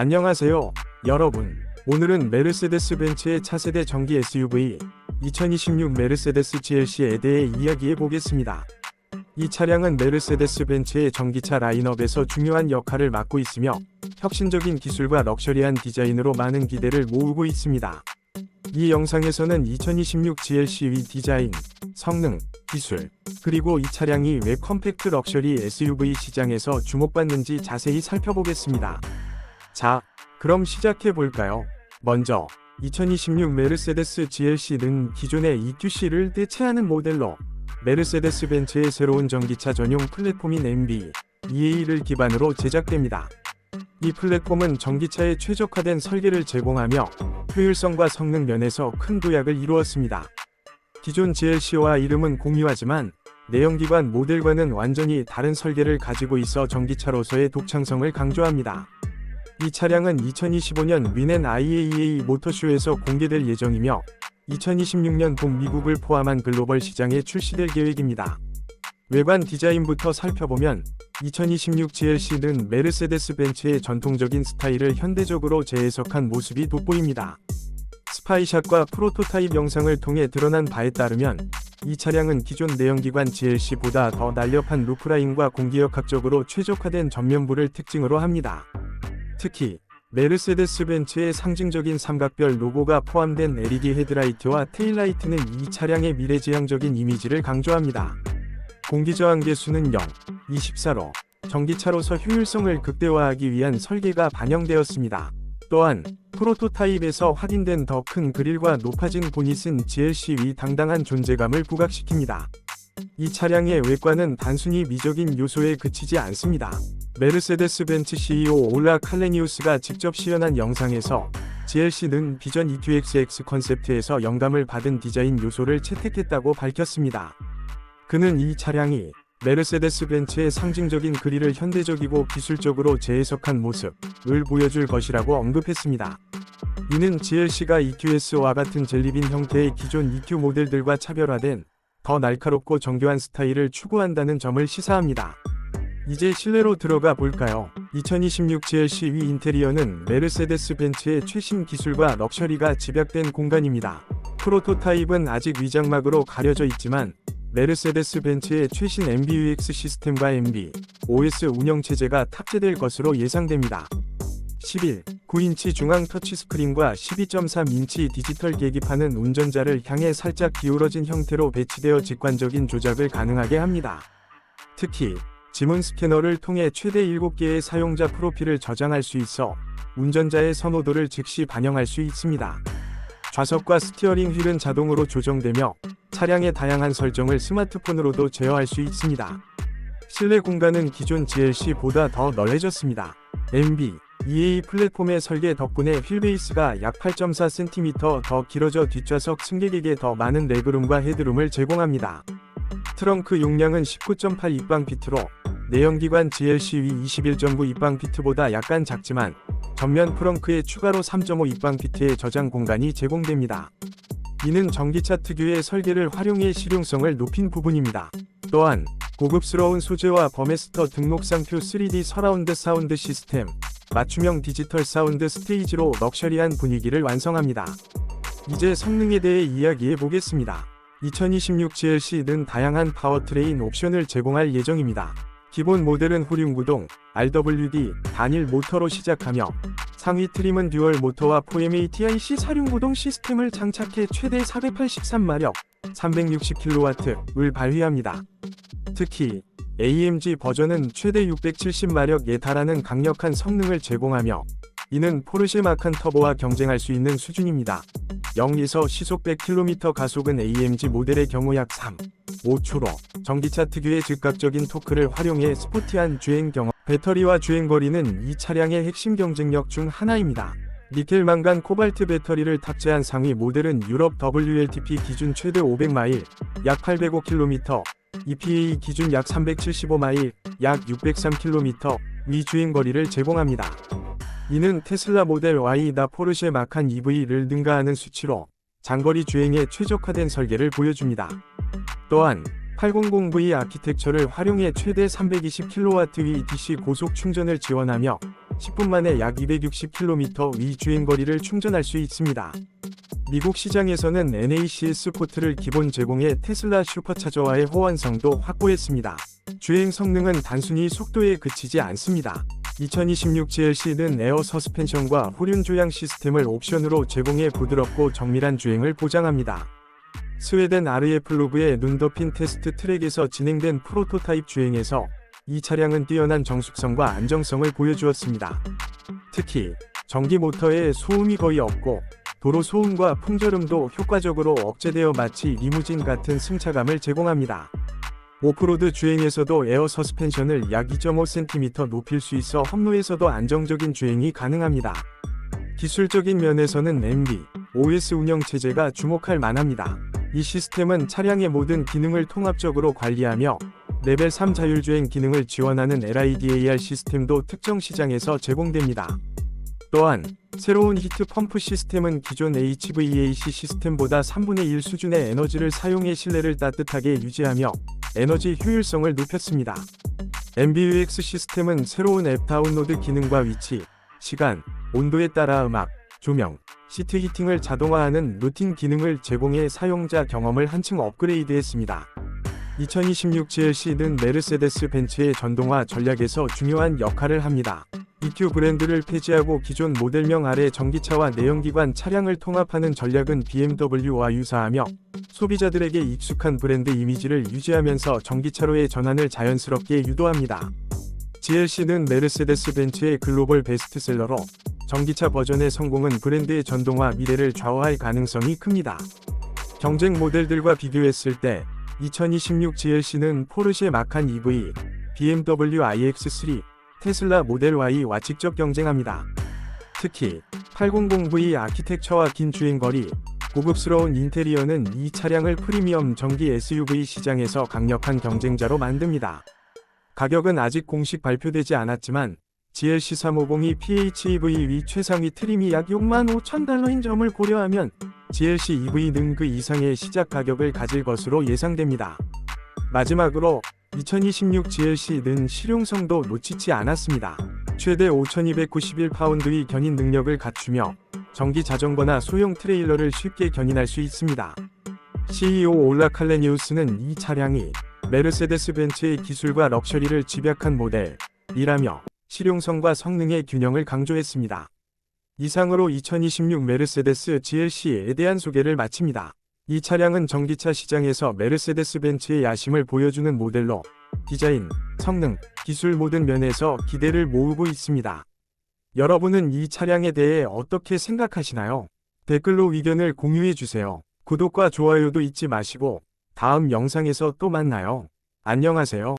안녕하세요, 여러분. 오늘은 메르세데스 벤츠의 차세대 전기 SUV 2026 메르세데스 GLC에 대해 이야기해 보겠습니다. 이 차량은 메르세데스 벤츠의 전기차 라인업에서 중요한 역할을 맡고 있으며 혁신적인 기술과 럭셔리한 디자인으로 많은 기대를 모으고 있습니다. 이 영상에서는 2026 GLC의 디자인, 성능, 기술, 그리고 이 차량이 왜 컴팩트 럭셔리 SUV 시장에서 주목받는지 자세히 살펴보겠습니다. 자, 그럼 시작해 볼까요? 먼저 2026 메르세데스 GLC는 기존의 EQC를 대체하는 모델로 메르세데스 벤츠의 새로운 전기차 전용 플랫폼인 MB EA를 기반으로 제작됩니다. 이 플랫폼은 전기차에 최적화된 설계를 제공하며 효율성과 성능 면에서 큰 도약을 이루었습니다. 기존 GLC와 이름은 공유하지만 내연기관 모델과는 완전히 다른 설계를 가지고 있어 전기차로서의 독창성을 강조합니다. 이 차량은 2025년 위넨 IAEA 모터쇼에서 공개될 예정이며 2026년 봄 미국을 포함한 글로벌 시장에 출시될 계획입니다. 외관 디자인부터 살펴보면 2026 GLC는 메르세데스 벤츠의 전통적인 스타일을 현대적으로 재해석한 모습이 돋보입니다. 스파이샷과 프로토타입 영상을 통해 드러난 바에 따르면 이 차량은 기존 내연기관 GLC보다 더 날렵한 루프라인과 공기역학적으로 최적화된 전면부를 특징으로 합니다. 특히 메르세데스 벤츠의 상징적인 삼각별 로고가 포함된 LED 헤드라이트와 테일라이트는 이 차량의 미래지향적인 이미지를 강조합니다. 공기저항 계수는 0, 24로 전기차로서 효율성을 극대화하기 위한 설계가 반영되었습니다. 또한 프로토타입에서 확인된 더 큰 그릴과 높아진 보닛은 GLC 위 당당한 존재감을 부각시킵니다. 이 차량의 외관은 단순히 미적인 요소에 그치지 않습니다. 메르세데스 벤츠 CEO 올라 칼레니우스가 직접 시연한 영상에서 GLC는 비전 EQXX 컨셉트에서 영감을 받은 디자인 요소를 채택했다고 밝혔습니다. 그는 이 차량이 메르세데스 벤츠의 상징적인 그릴을 현대적이고 기술적으로 재해석한 모습을 보여줄 것이라고 언급했습니다. 이는 GLC가 EQS와 같은 젤리빈 형태의 기존 EQ 모델들과 차별화된 더 날카롭고 정교한 스타일을 추구한다는 점을 시사합니다. 이제 실내로 들어가 볼까요? 2026 GLC 위 인테리어는 메르세데스 벤츠의 최신 기술과 럭셔리가 집약된 공간입니다. 프로토타입은 아직 위장막으로 가려져 있지만 메르세데스 벤츠의 최신 MBUX 시스템과 MB, OS 운영 체제가 탑재될 것으로 예상됩니다. 11. 9인치 중앙 터치스크린과 12.3인치 디지털 계기판은 운전자를 향해 살짝 기울어진 형태로 배치되어 직관적인 조작을 가능하게 합니다. 특히 지문 스캐너를 통해 최대 7개의 사용자 프로필을 저장할 수 있어 운전자의 선호도를 즉시 반영할 수 있습니다. 좌석과 스티어링 휠은 자동으로 조정되며 차량의 다양한 설정을 스마트폰으로도 제어할 수 있습니다. 실내 공간은 기존 GLC보다 더 넓어졌습니다. MB, EA 플랫폼의 설계 덕분에 휠베이스가 약 8.4cm 더 길어져 뒷좌석 승객에게 더 많은 레그룸과 헤드룸을 제공합니다. 트렁크 용량은 19.8 입방 피트로 내연기관 GLC 위21.9 입방 피트보다 약간 작지만 전면 프렁크에 추가로 3.5 입방 피트의 저장 공간이 제공됩니다. 이는 전기차 특유의 설계를 활용해 실용성을 높인 부분입니다. 또한 고급스러운 소재와 버메스터 등록상표 3D 서라운드 사운드 시스템, 맞춤형 디지털 사운드 스테이지로 럭셔리한 분위기를 완성합니다. 이제 성능에 대해 이야기해 보겠습니다. 2026 GLC는 다양한 파워트레인 옵션을 제공할 예정입니다. 기본 모델은 후륜구동, RWD, 단일 모터로 시작하며 상위 트림은 듀얼 모터와 4MATIC 사륜구동 시스템을 장착해 최대 483마력, 360kW을 발휘합니다. 특히 AMG 버전은 최대 670마력에 달하는 강력한 성능을 제공하며 이는 포르쉐 마칸 터보와 경쟁할 수 있는 수준입니다. 0에서 시속 100km 가속은 AMG 모델의 경우 약 3, 5초로 전기차 특유의 즉각적인 토크를 활용해 스포티한 주행 경험, 배터리와 주행 거리는 이 차량의 핵심 경쟁력 중 하나입니다. 니켈 망간 코발트 배터리를 탑재한 상위 모델은 유럽 WLTP 기준 최대 500마일, 약 805km, EPA 기준 약 375마일, 약 603km 위 주행 거리를 제공합니다. 이는 테슬라 모델 Y나 포르쉐 마칸 EV를 능가하는 수치로 장거리 주행에 최적화된 설계를 보여줍니다. 또한 800V 아키텍처를 활용해 최대 320kW 위 DC 고속 충전을 지원하며 10분 만에 약 260km 위 주행거리를 충전할 수 있습니다. 미국 시장에서는 NACS 포트를 기본 제공해 테슬라 슈퍼차저와의 호환성도 확보했습니다. 주행 성능은 단순히 속도에 그치지 않습니다. 2026 GLC는 에어 서스펜션과 후륜 조향 시스템을 옵션으로 제공해 부드럽고 정밀한 주행을 보장합니다. 스웨덴 RF 로브의 눈 덮인 테스트 트랙에서 진행된 프로토타입 주행에서 이 차량은 뛰어난 정숙성과 안정성을 보여주었습니다. 특히 전기 모터에 소음이 거의 없고 도로 소음과 풍절음도 효과적으로 억제되어 마치 리무진 같은 승차감을 제공합니다. 오프로드 주행에서도 에어 서스펜션을 약 2.5cm 높일 수 있어 험로에서도 안정적인 주행이 가능합니다. 기술적인 면에서는 MB, OS 운영 체제가 주목할 만합니다. 이 시스템은 차량의 모든 기능을 통합적으로 관리하며 레벨 3 자율주행 기능을 지원하는 LIDAR 시스템도 특정 시장에서 제공됩니다. 또한 새로운 히트 펌프 시스템은 기존 HVAC 시스템보다 3분의 1 수준의 에너지를 사용해 실내를 따뜻하게 유지하며 에너지 효율성을 높였습니다. MBUX 시스템은 새로운 앱 다운로드 기능과 위치, 시간, 온도에 따라 음악, 조명, 시트 히팅을 자동화하는 루틴 기능을 제공해 사용자 경험을 한층 업그레이드했습니다. 2026 GLC는 메르세데스 벤츠의 전동화 전략에서 중요한 역할을 합니다. EQ 브랜드를 폐지하고 기존 모델명 아래 전기차와 내연기관 차량을 통합하는 전략은 BMW와 유사하며 소비자들에게 익숙한 브랜드 이미지를 유지하면서 전기차로의 전환을 자연스럽게 유도합니다. GLC는 메르세데스 벤츠의 글로벌 베스트셀러로 전기차 버전의 성공은 브랜드의 전동화 미래를 좌우할 가능성이 큽니다. 경쟁 모델들과 비교했을 때 2026 GLC는 포르쉐 마칸 EV, BMW iX3, 테슬라 모델 Y와 직접 경쟁합니다. 특히 800V 아키텍처와 긴 주행거리, 고급스러운 인테리어는 이 차량을 프리미엄 전기 SUV 시장에서 강력한 경쟁자로 만듭니다. 가격은 아직 공식 발표되지 않았지만 GLC 350이 PHEV 위 최상위 트림이 약 6만 5천 달러인 점을 고려하면 GLC EV는 그 이상의 시작 가격을 가질 것으로 예상됩니다. 마지막으로 2026 GLC는 실용성도 놓치지 않았습니다. 최대 5,291파운드의 견인 능력을 갖추며 전기 자전거나 소형 트레일러를 쉽게 견인할 수 있습니다. CEO 올라 칼레니우스는 이 차량이 메르세데스 벤츠의 기술과 럭셔리를 집약한 모델이라며 실용성과 성능의 균형을 강조했습니다. 이상으로 2026 메르세데스 GLC에 대한 소개를 마칩니다. 이 차량은 전기차 시장에서 메르세데스 벤츠의 야심을 보여주는 모델로 디자인, 성능, 기술 모든 면에서 기대를 모으고 있습니다. 여러분은 이 차량에 대해 어떻게 생각하시나요? 댓글로 의견을 공유해 주세요. 구독과 좋아요도 잊지 마시고 다음 영상에서 또 만나요. 안녕하세요.